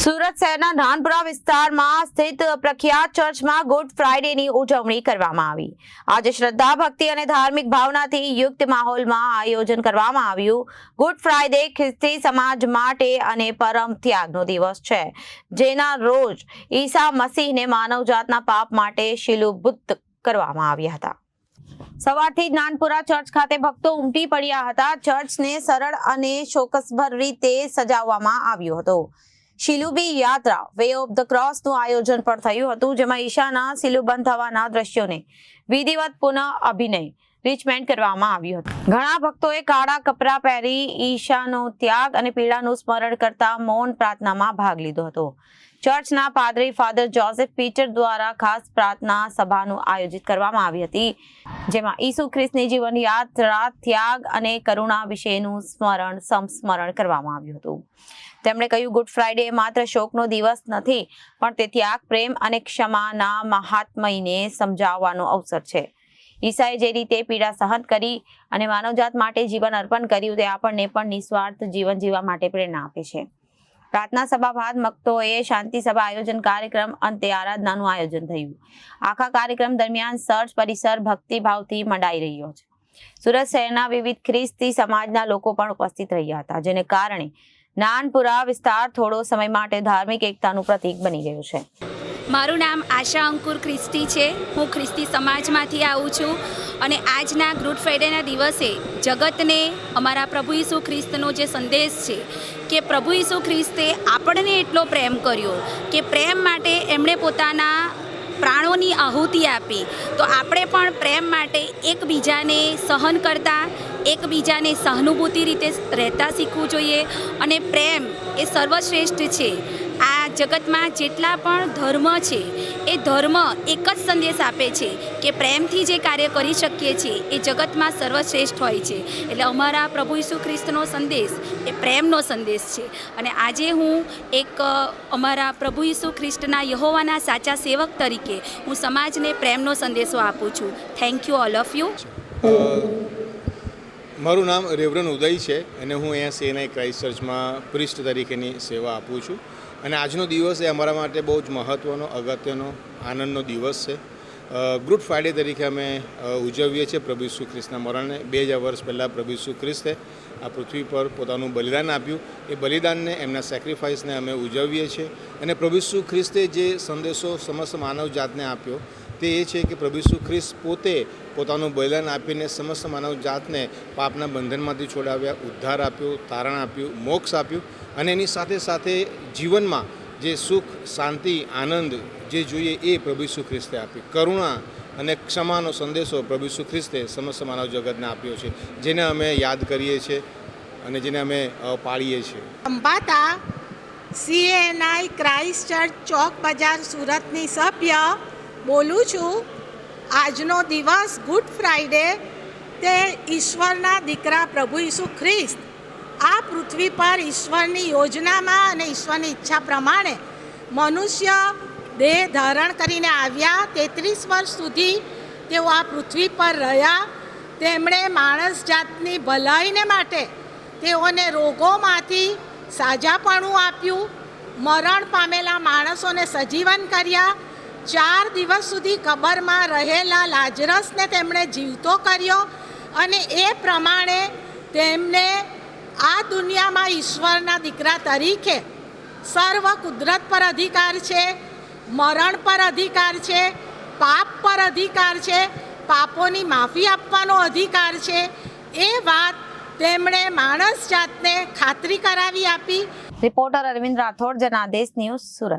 સુરત શહેરના નાનપુરા વિસ્તારમાં સ્થિત પ્રખ્યાત ચર્ચમાં ગુડ ફ્રાઇડેની ઉજવણી કરવામાં આવી. આજે શ્રદ્ધા, ભક્તિ અને ધાર્મિક ભાવનાથી યુક્ત માહોલમાં આયોજન કરવામાં આવ્યું. ગુડ ફ્રાઇડે ખ્રિસ્તી સમાજ માટે અને પરમ ત્યાગનો દિવસ છે. જેના રોજ ઈસા મસીહને માનવજાતના પાપ માટે શિલુબુદ્ધ કરવામાં આવ્યા હતા. સવારથી જ નાનપુરા ચર્ચ ખાતે ભક્તો ઉમટી પડ્યા હતા. ચર્ચને સરળ અને શોકસભર રીતે સજાવવામાં આવ્યો હતો. શિલુબી યાત્રા વે ઓફ ધ ક્રોસનું આયોજન પણ થયું હતું, જેમાં ઈશાના શિલુબંધ થવાના દ્રશ્યોને વિધિવત પુનઃ અભિનય રિચમેન્ટ કરવામાં આવ્યું હતું. ઘણા ભક્તોએ કાળા કપડાં પહેરી ઈશાનો ત્યાગ અને પીડાનું સ્મરણ કરતા મૌન પ્રાર્થનામાં ભાગ લીધો હતો. ચર્ચના પાદરી ફાધર જોસેફ પીટર દ્વારા ખાસ પ્રાર્થના સભાનું આયોજિત કરવામાં આવી હતી, જેમાં ઈસુ ખ્રિસ્તની જીવન યાત્રા, ત્યાગ અને કરુણા વિશેનું સ્મરણ, સંસ્મરણ કરવામાં આવ્યું હતું. તેમણે કહ્યું, ગુડ ફ્રાઇડે માત્ર શોકનો દિવસ નથી, પણ તે ત્યાગ, પ્રેમ અને ક્ષમાના મહાત્મયને સમજાવવાનો અવસર છે. ઈસાએ જે રીતે પીડા સહન કરી અને માનવજાત માટે જીવન અર્પણ કર્યું, તે આપણને પણ નિસ્વાર્થ જીવન જીવવા માટે પ્રેરણા આપે છે. પ્રાર્થના સભા બાદ મક્તોએ શાંતિ સભા આયોજન કાર્યક્રમ અંતે આરાધનાનું આયોજન થયું. આખા કાર્યક્રમ દરમિયાન સર્ચ પરિસર ભક્તિભાવથી મંડાઈ રહ્યો છે. સુરત શહેરના વિવિધ ખ્રિસ્તી સમાજના લોકો પણ ઉપસ્થિત રહ્યા હતા, જેને કારણે નાનપુરા વિસ્તાર થોડો સમય માટે ધાર્મિક એકતાનું પ્રતીક બની ગયું છે. મારું નામ આશા અંકુર ખ્રિસ્તી છે. હું ખ્રિસ્તી સમાજમાંથી આવું છું અને આજના ગુડ ફ્રાઈડેના દિવસે જગતને, અમારા પ્રભુ ઈસુ ખ્રિસ્તનો જે સંદેશ છે કે પ્રભુ ઈસુ ખ્રિસ્તે આપણને એટલો પ્રેમ કર્યો કે પ્રેમ માટે એમણે પોતાના પ્રાણોની આહુતિ આપી. તો આપણે પણ પ્રેમ માટે એકબીજાને સહન કરતા, એકબીજાને સહાનુભૂતિ રીતે રહેતા શીખવું જોઈએ અને પ્રેમ એ સર્વશ્રેષ્ઠ છે. આ જગતમાં જેટલા પણ ધર્મ છે, એ ધર્મ એક જ સંદેશ આપે છે કે પ્રેમથી જે કાર્ય કરી શકીએ છીએ, એ જગતમાં સર્વશ્રેષ્ઠ હોય છે. એટલે અમારા પ્રભુ ઈસુ ખ્રિસ્તનો સંદેશ એ પ્રેમનો સંદેશ છે. અને આજે હું એક અમારા પ્રભુ ઈસુ ખ્રિસ્તના યહોવાના સાચા સેવક તરીકે હું સમાજને પ્રેમનો સંદેશો આપું છું. Thank you all of you મારું નામ રેવરન ઉદય છે. અને હું અહીંયા સેનાઈ ક્રાઇસ્ટ ચર્ચમાં પ્રિસ્ટ તરીકેની સેવા આપું છું. અને આજનો દિવસ એ અમારા માટે બહુ જ મહત્ત્વનો અગત્યનો આનંદનો દિવસ છે. ગુડ ફ્રાઇડે તરીકે અમે ઉજવીએ છીએ પ્રભુ ઈસુ ખ્રિસ્તના મરણને. બે હજાર વર્ષ પહેલાં પ્રભુ ઈસુ ખ્રિસ્તે આ પૃથ્વી પર પોતાનું બલિદાન આપ્યું. એ બલિદાનને, એમના સેક્રિફાઈસને અમે ઉજવીએ છીએ. અને પ્રભુ ઈસુ ખ્રિસ્તે જે સંદેશો સમસ્ત માનવ જાતને આપ્યો, તે એ છે કે પ્રભુ ઈસુ ખ્રિસ્ત પોતે પોતાનું બલિદાન આપીને સમસ્ત માનવ જાતને પાપના બંધનમાંથી છોડાવ્યા, ઉદ્ધાર આપ્યો, તારણ આપ્યું, મોક્ષ આપ્યું. અને એની સાથે સાથે જીવનમાં જે સુખ, શાંતિ, આનંદ જે જોઈએ એ પ્રભુ ઈસુ ખ્રિસ્તે આપી. કરુણા અને ક્ષમાનો સંદેશો પ્રભુ ઈસુ ખ્રિસ્તે સમસ્ત માનવ જગતને આપ્યો છે, જેને અમે યાદ કરીએ છીએ અને જેને અમે પાળીએ છીએ. અંબાતા CNI Christ Church Chowk Bazaar સુરતની સભ્ય બોલું છું, આજનો દિવસ ગુડ ફ્રાઈડે તે ઈશ્વરના દીકરા પ્રભુ ઈસુ ખ્રિસ્ત આ પૃથ્વી પર ઈશ્વરની યોજનામાં અને ઈશ્વરની ઈચ્છા પ્રમાણે મનુષ્ય દેહ ધારણ કરીને આવ્યા. તેત્રીસ વર્ષ સુધી તેઓ આ પૃથ્વી પર રહ્યા. તેમણે માણસ જાતની ભલાઈને માટે તેઓને રોગોમાંથી સાજાપણું આપ્યું. મરણ પામેલા માણસોને સજીવન કર્યા. ચાર દિવસ સુધી કબરમાં રહેલા લાજરસને તેમણે જીવતો કર્યો અને એ પ્રમાણે તેમને આ દુનિયામાં ઈશ્વરના દીકરા તરીકે સર્વ કુદરત પર અધિકાર છે, મરણ પર અધિકાર છે, પાપ પર અધિકાર છે, પાપોની માફી આપવાનો અધિકાર છે. એ વાત તેમણે માણસ જાતને ખાતરી કરાવી આપી. Reporter Arvind Rathod, Janadesh news Surat.